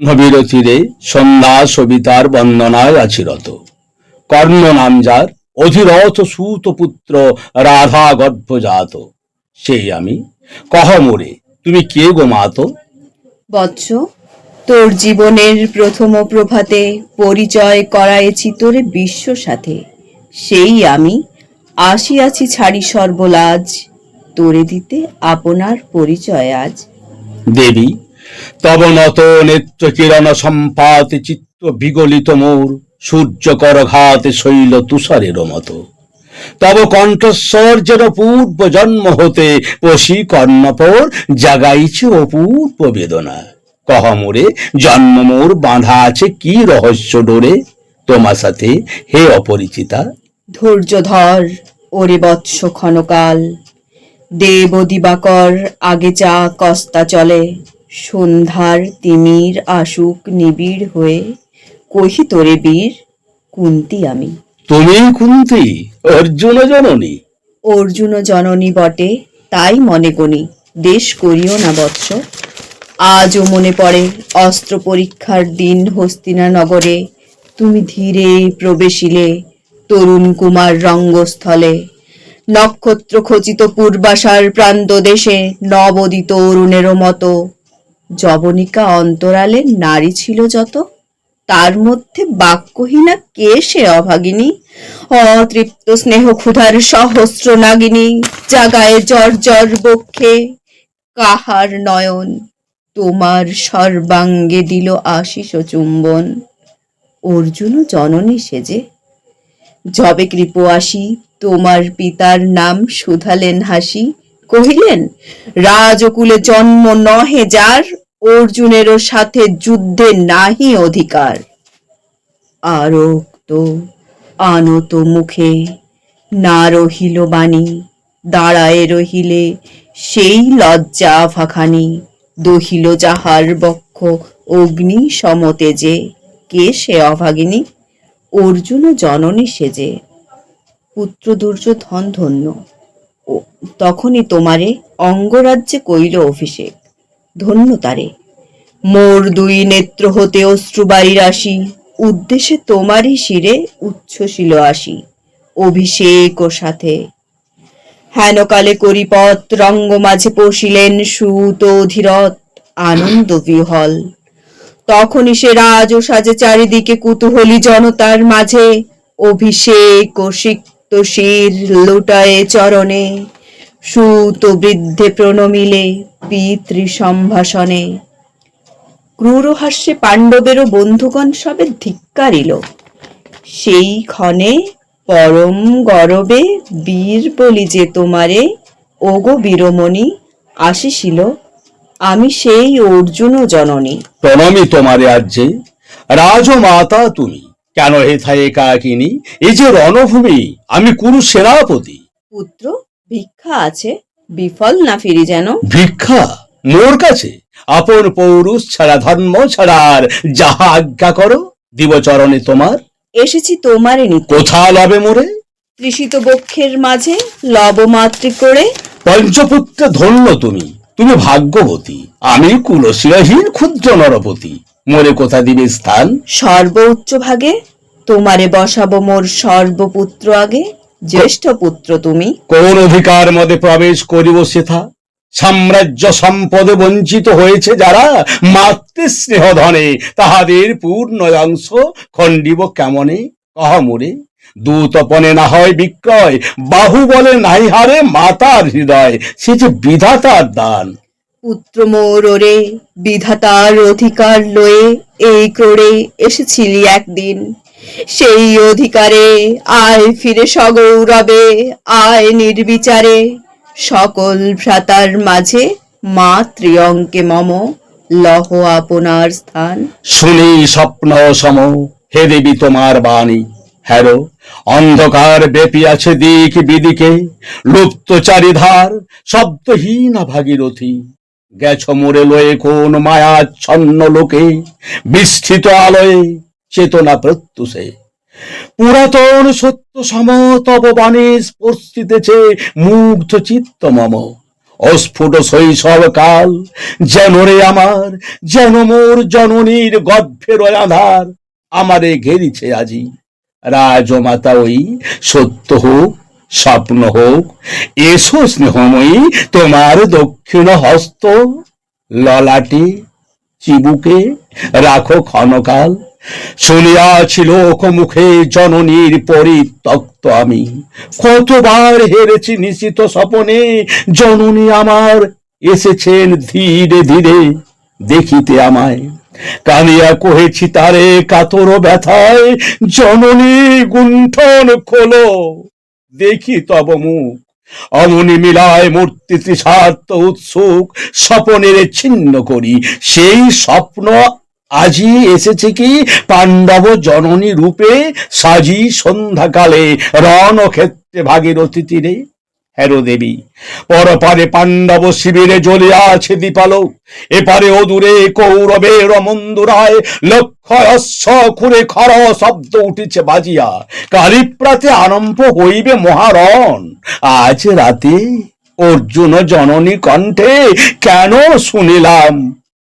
নবীর তীরে সন্ধ্যা সবিতার বন্দনায় আছিরত কর্ণ নাম যার অধিরথ সুত পুত্র রাধা গর্ভজাত। সেই আমি কহ মোরে তুমি কে গো মাতো? বৎস তোর জীবনের প্রথম প্রভাতে পরিচয় করায়েছি তোরে বিশ্ব সাথে। সেই আমি আসিয়াছি ছাড়ি সর্বলাজ তোরে দিতে আপনার পরিচয় আজ। দেবী তব নত নেত্র কিরণ সম্পাত চিত্ত বিগলিত মোর সূর্য করঘাতে শৈল তুষারের মতো। তব কণ্ঠস্বর যেন পূর্ব জন্ম হতে পশি কর্ণপর, জাগাইছে অপূর্ব বেদনা। কহ মোরে, জন্ম মোর বাঁধা আছে কি রহস্য ডোরে? তোমার সাথে হে অপরিচিতা। ধৈর্য ধর, ওরে বৎস ক্ষণকাল। দেব দিবাকর আগে চা কস্তা চলে। সন্ধ্যার তিমির আসুক নিবিড় হয়ে কহি তোরে বীর কুন্তি আমি। তুমি কুন্তি অর্জুন জননী। অর্জুন জননী বটে তাই মনে করি দেশ করিও না বৎস। আজও মনে পড়ে অস্ত্র পরীক্ষার দিন হস্তিনা নগরে তুমি ধীরে প্রবেশিলে তরুণ কুমার রঙ্গস্থলে। নক্ষত্র খচিত পূর্বাশার প্রান্ত দেশে নবদিত অরুণেরও মতো জবনিকা অন্তরালে নারী ছিল যত, তার মধ্যে বাক্যহীনা কে সে অভাগিনী? অতৃপ্ত স্নেহ ক্ষুধার সহস্র নাগিনী, জাগায় জর জর বক্ষে, কাহার নয়ন তোমার সর্বাঙ্গে দিল আশিস চুম্বন। অর্জুন জননী সেজে, যবে কৃপ আসি, তোমার পিতার নাম শুধালেন হাসি কহিলেন, রাজকুলে জন্ম নহে যার, অর্জুনেরও সাথে যুদ্ধে নাহি অধিকার। আরক্ত, আনত মুখে, না রহিল বাণী, দাঁড়ায় রহিলে সেই লজ্জা ফাখানি দহিল যাহার বক্ষ অগ্নি সমতে যে, কে সে অভাগিনী, অর্জুন জননী সেজে পুত্র দুর্যোধন ধন্য। তখনই তোমারে অঙ্গরাজ্যে কইল অভিষেক। ধন্য তারে। মোর দুই নেত্র হতে অশ্রুবাড়ি রাশি উদ্দেশ্যে তোমারই শিরে উচ্ছ্বসিল আসি, অভিষেক ও সাথে। হেনকালে করিপত রঙ্গ মাঝে পশিলেন সুত অধীরথ আনন্দ বিহল। তখনই সে রাজ ও সাজে চারিদিকে কুতূহলী জনতার মাঝে অভিষেক ও সিক্ত শির লুটায়ে চরণে, সুত বৃদ্ধে প্রণমিলে পিতৃ সম্ভাষণে ক্রূর হাস্যে পাণ্ডবেরও বন্ধুগণ সবে ধিক্কারিল সেই ক্ষণে পরম গরবে বীর বলি যে তোমারে, ওগো বীরমণি, আসিছিল, আমি সেই অর্জুন জননী। প্রণমী তোমারে আজ্যে রাজমাতা তুমি। কেন হেথায় একাকিনী এই যে রণভূমি আমি কুরু সেনাপতি পুত্র ভিক্ষা আছে বিফল না ফিরি যেন? ভিক্ষা? মোর কাছে? আপন পৌরুষ ছাড়া ধর্ম ছাড়া আর যাহা আজ্ঞা করো দিবচরণে তোমার। এসেছি তোমারে নিতে কোথা লবে মোরে? তৃষিত বক্ষের মাঝে লবমাতৃ করে। পঞ্চপুত্রে ধন্য তুমি। তুমি ভাগ্যবতী। আমি কুলশীলহীন ক্ষুদ্র নরপতি। মোরে কোথা দিবে স্থান? সর্ব উচ্চ ভাগে তোমারে বসাবো মোর সর্বপুত্র আগে। জ্যেষ্ঠ পুত্র তুমি। কোন অধিকার মধ্যে প্রবেশ করিব সেথা? সাম্রাজ্য সম্পদে বঞ্চিত হয়েছে যারা মাতৃ স্নেহ ধনে তাহাদের পূর্ণ অংশ খণ্ডিব কেমনে? কহ মোরে দূতপনে না হয় বিক্রয় বাহু বলে নাই হারে মাতার হৃদয় সে যে বিধাতার দান। পুত্র মোর বিধাতার অধিকার লয়ে এই ক্রোড়ে এসেছিলি একদিন। সেই অধিকারে আয় ফিরে সগৌরবে, আয় নির্বিচারে। সকল ভ্রাতার মাঝে মা ত্রিয়ঙ্কে মম, লহ আপনার স্থান। শুনি স্বপ্ন সম, হে দেবী তোমার বাণী। হ্যারো, অন্ধকার ব্যাপী আছে দিক বিদিকে লুপ্ত চারিধার শব্দহীন ভাগীরথী গেছ মোরে লয়ে কোন মায়াচ্ছন্ন লোকে, বিস্তৃত আলোয় চেতনা প্রত্যুষে। পুরাতন সত্য সম তব স্পর্শিতেছে মুগ্ধ চিত্ত মম। অস্ফুট শৈশব কাল, যেন রে আমার, যেন মোর জননীর গর্ভের আধার আমারে ঘেরিছে আজি। রাজমাতা ওই সত্য হোক স্বপ্ন হোক, এসো স্নেহময়ী, তোমার দক্ষিণ হস্ত। ললাটে, চিবুকে, রাখো ক্ষণকাল। শুনিয়াছি লোক মুখে জননীর পরিত্যক্ত আমি। কতবার হেরেছি নিশ্চিত স্বপনে, জননী আমার এসেছেন ধীরে ধীরে দেখিতে আমায়। কানিয়া কহেছি তারে কাতর ব্যথায়, জননী গুণ্ঠন খোলো। দেখি তব মুখ। অমনি মিলায় মূর্তি তৃষার্থ উৎসুক, স্বপনের ছিন্ন করি। সেই স্বপ্ন আজি এসেছে কি? পাণ্ডব জননী রূপে সাজি সন্ধ্যাকালে রণক্ষেত্রে অতিথি তীরে। হেরো দেবী। পরপারে পাণ্ডব শিবিরে জ্বলিয়া আছে দীপালোক এপারে অদূরে কৌরবের মন্দুরায় লক্ষ অশ্ব খুরে খর শব্দ উঠিছে বাজিয়া। কালীপ্রাতে আরম্ভ হইবে মহারণ। আজ রাতে অর্জুন জননী কণ্ঠে কেন শুনিলাম?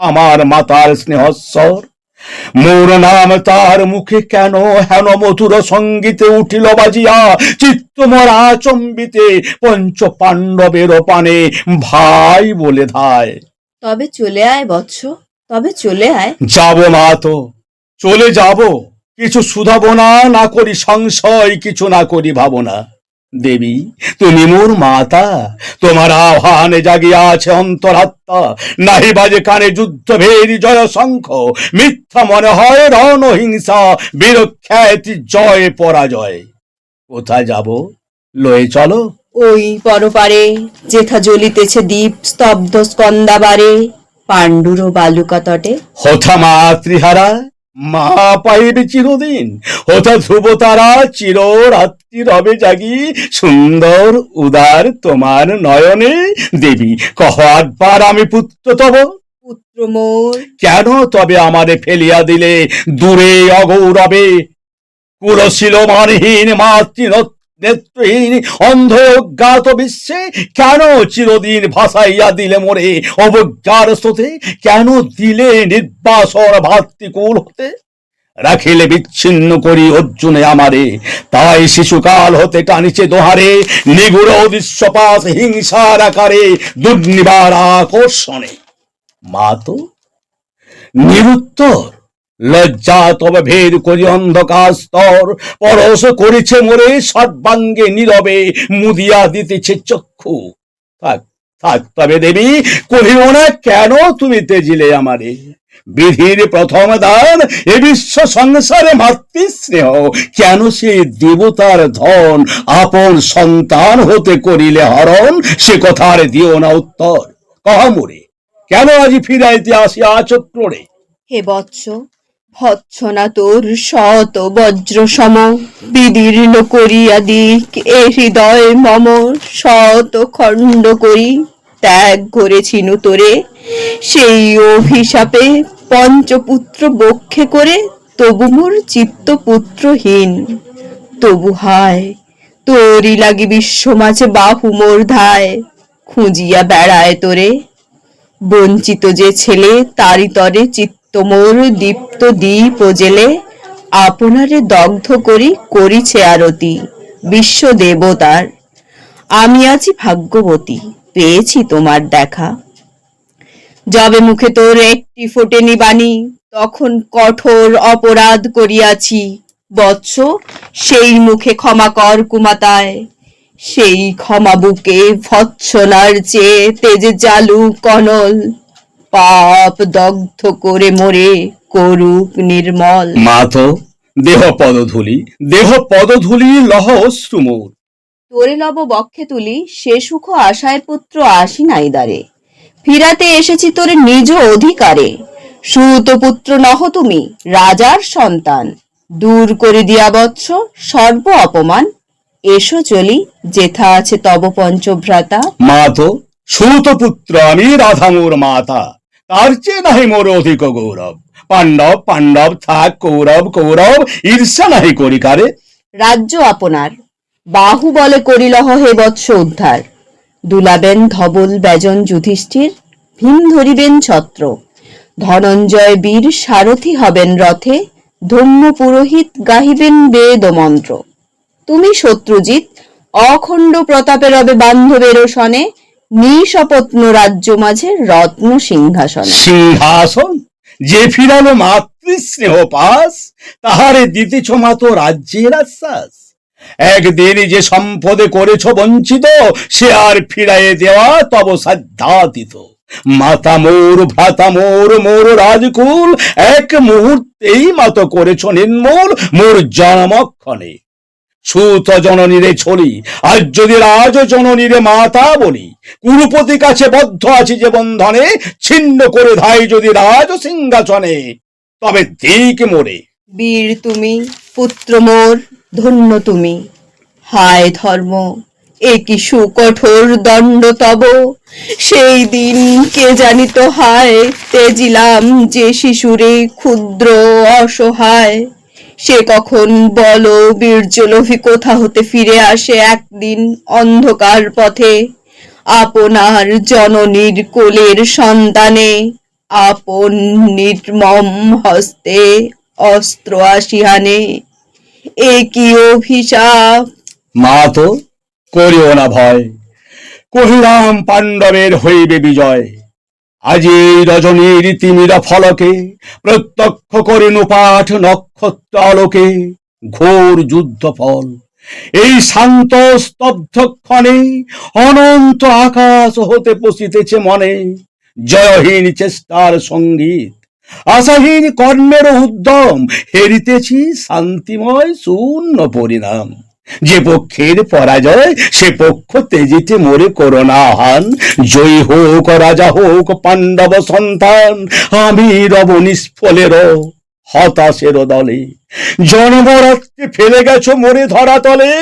আমার মাতার স্নেহস্বর মোর নাম তার মুখে কেন হেন মধুর সঙ্গীতে উঠিল বাজিয়া? চিত্তমরা চম্বিতে পঞ্চ পাণ্ডবের পানে ভাই বলে ধায়। তবে চলে আয় বৎস তবে চলে আয়। যাব না তো চলে যাব কিছু শুধাবো না না করি সংশয় কিছু না করি ভাবনা। দেবী তুমি মোর মাতা তোমার আহ্বানে জাগিয়া আছে অন্তরাত্মা। নাহি বাজে কানে যুদ্ধ ভেরি জয় শঙ্খ মিথ্যা মনে হয় রণহিংসা বীরখ্যাতি জয় পরাজয়। কোথায় যাব? লয়ে চলো। ওই পরপারে যেথা জ্বলিতেছে দ্বীপ স্তব্ধ স্কন্দাবারে পাণ্ডুর বালুকা তটে। হথা মা ত্রিহারা মা পাইবে চিরদিন হঠাৎ ধ্রুব তারা চির রাত্রি রবে জাগি সুন্দর উদার তোমার নয়নে দেবী কহ একবার আমি পুত্র তব। পুত্র মোর। কেন তবে আমারে ফেলিয়া দিলে দূরে অগৌরবে? কুলশীল মানহীন মাতৃ নেত্রহীন অন্ধ অজ্ঞাত বিশ্বে কেন চিরদিন ভাসাইয়া দিলে মোরে? অবজ্ঞার স্রোতে কেন দিলে নির্বাসর ভাতৃকুল হতে? রাখিলে বিচ্ছিন্ন করি অর্জুনে আমারে। তাই শিশুকাল হতে টানিছে দোহারে, নিগুড় দৃশ্যপাত হিংসার আকারে, দুর্নিবার আকর্ষণে। মা তো নিরুত্তর। লজ্জা তবে ভেদ করি অন্ধকার স্তর। পরশ করেছে মোরে সর্বাঙ্গে নীরবে, মুদিয়া দিতেছে চক্ষু। থাক থাক, তবে দেবী, কহিও না কেন তুমি তেজিলে আমারে? বিধির প্রথম দান এ বিশ্ব সংসারে মাতৃস্নেহ কেন সে দেবতার ধন? আপন সন্তান হতে করিলে হরণ? সে কথার দিও না উত্তর। কহ মোরে, কেন আজি ফিরাইতে আসিয়া আচক্ররে হে বৎস ভৎসনা তোর শত বজ্র সম বিদীর্ণ করিয়া দিক এ হৃদয় মম, শত খণ্ড করি ত্যাগ করেছিনু তোরে। সেই অভিশাপে পঞ্চপুত্র বক্ষে করে তবু মোর চিত্ত পুত্রহীন তবু হায়, তোরই লাগি বিশ্ব মাঝে বাহু মোর ধায়, খুঁজিয়া বেড়ায় তোরে। বঞ্চিত যে ছেলে তারি তরে চিত্তমোর দীপ্ত দ্বীপ জেলে আপনারে দগ্ধ করি করিছে আরতি, বিশ্ব দেবতার। আমি আছি ভাগ্যবতী, পেয়েছি তোমার দেখা। যবে মুখে তোর একটি ফোটেনি বাণী, তখন কঠোর অপরাধ করিয়াছি। বৎস সেই মুখে ক্ষমা কর কুমাতায়, সেই ক্ষমা বুকে ভৎসনার চেয়ে তেজে জালু কনল। পাপ দগ্ধ করে মোরে করুক নির্মল। মা তো দেহ পদধূলি দেহ পদধূলি লহ অশ্রুমোর তোরে লব বক্ষে তুলি সে সুখ আশায় পুত্র আসি নাই দ্বারে। ফিরাতে এসেছি তোরে নিজ অধিকারে। সুত পুত্র নহ তুমি রাজার সন্তান। দূর করে দিয়া বৎস সর্ব অপমান। এসো চলি যেথা আছে তব পঞ্চভ্রাতা। মা তো সুত পুত্র আমি রাধামোর মাতা। তার চেয়ে নাহি মোর অধিক গৌরব পাণ্ডব পাণ্ডব থাক কৌরব কৌরব ঈর্ষা নাহি করি কারে রাজ্য আপনার বাহু বলে করিলহ হে বৎস উদ্ধার দুলাবেন ধবল ব্যজন যুধিষ্ঠির ভীম ধরিবেন ছত্র ধনঞ্জয় বীর সারথি হবেন রথে, ধম্ম পুরোহিত গাহিবেন বেদ মন্ত্র। তুমি শত্রুজিৎ, অখণ্ড প্রতাপে রবে বান্ধবের সনে নিশপত্ন রাজ্য মাঝে রত্ন সিংহাসনে। সিংহাসন, যে ফিরালো মাতৃস্নেহ পাস, তাহারে দিতেছ মাতো রাজ্যের আশ্বাস। একদিন যে সম্পদে করেছ বঞ্চিত, সে আর ফিরাইয়ে দেওয়া তব সাধ্যাতীত। মাতা মোর, ভ্রাতা মোর মোর রাজকুল, এক মুহূর্তেই মত করেছ নির্মূল, মোর জন্মক্ষণে সুত জননীরে ছলি আজ যদি রাজ জননীরে মাতা বলি, কুরুপতি কাছে বদ্ধ আছি যে বন্ধনে, ছিন্ন করে ধাই যদি রাজ সিংহাসনে, তবে দিক মোরে বীর তুমি, পুত্র মোর, ধন্য তুমি। হায় ধর্ম, এ কি সুকঠোর দণ্ড তব? সেই দিন কে জানিত হায় তেজিলাম যে শিশুরে ক্ষুদ্র অসহায়। সে কখন বল বীর্যলোভী কোথা হতে ফিরে আসে একদিন অন্ধকার পথে। আপনার জননীর কোলের সন্তানে, আপন নির্মম হস্তে অস্ত্র আসিহানে এ কি অভিশাপ? মা তো করিও না ভয়। কহিলাম, পাণ্ডবের হইবে বিজয়। আজি এই রজনীর তিমিরা ফলকে, প্রত্যক্ষ করে পাঠ নক্ষত্র আলোকে, ঘোর যুদ্ধ ফল। এই শান্ত স্তব্ধক্ষণে অনন্ত আকাশ হতে পশিতেছে মনে। জয়হীন চেষ্টার সংগীত, আশাহীন কর্মের উদ্যম, হেরিতেছি শান্তিময় শূন্য পরিণাম। যে পক্ষের পরাজয়, সে পক্ষ তেজিতে মরে করোনা হান। জয়ী হোক রাজা হোক পাণ্ডব সন্তান, আমি রব নিষ্ফলের হতাশের দলে। জন্মরাত্রে ফেলে গেছো মরে ধরা তলে,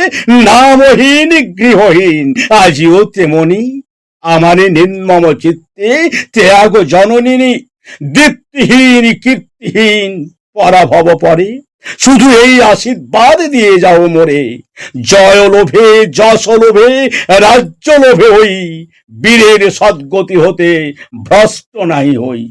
নামহীন গৃহহীন, আজিও তেমনি আমারে নির্মম চিত্তে ত্যাগ জননী দীপ্তিহীন কীর্তিহীন। পরাভব পরে। শুধু এই আশীর্বাদ দিয়ে যাও মরে। জয় লোভে, যশ লোভে, রাজ্য লোভে হই। বীরের সদ্গতি হতে ভ্রষ্ট নাই হই।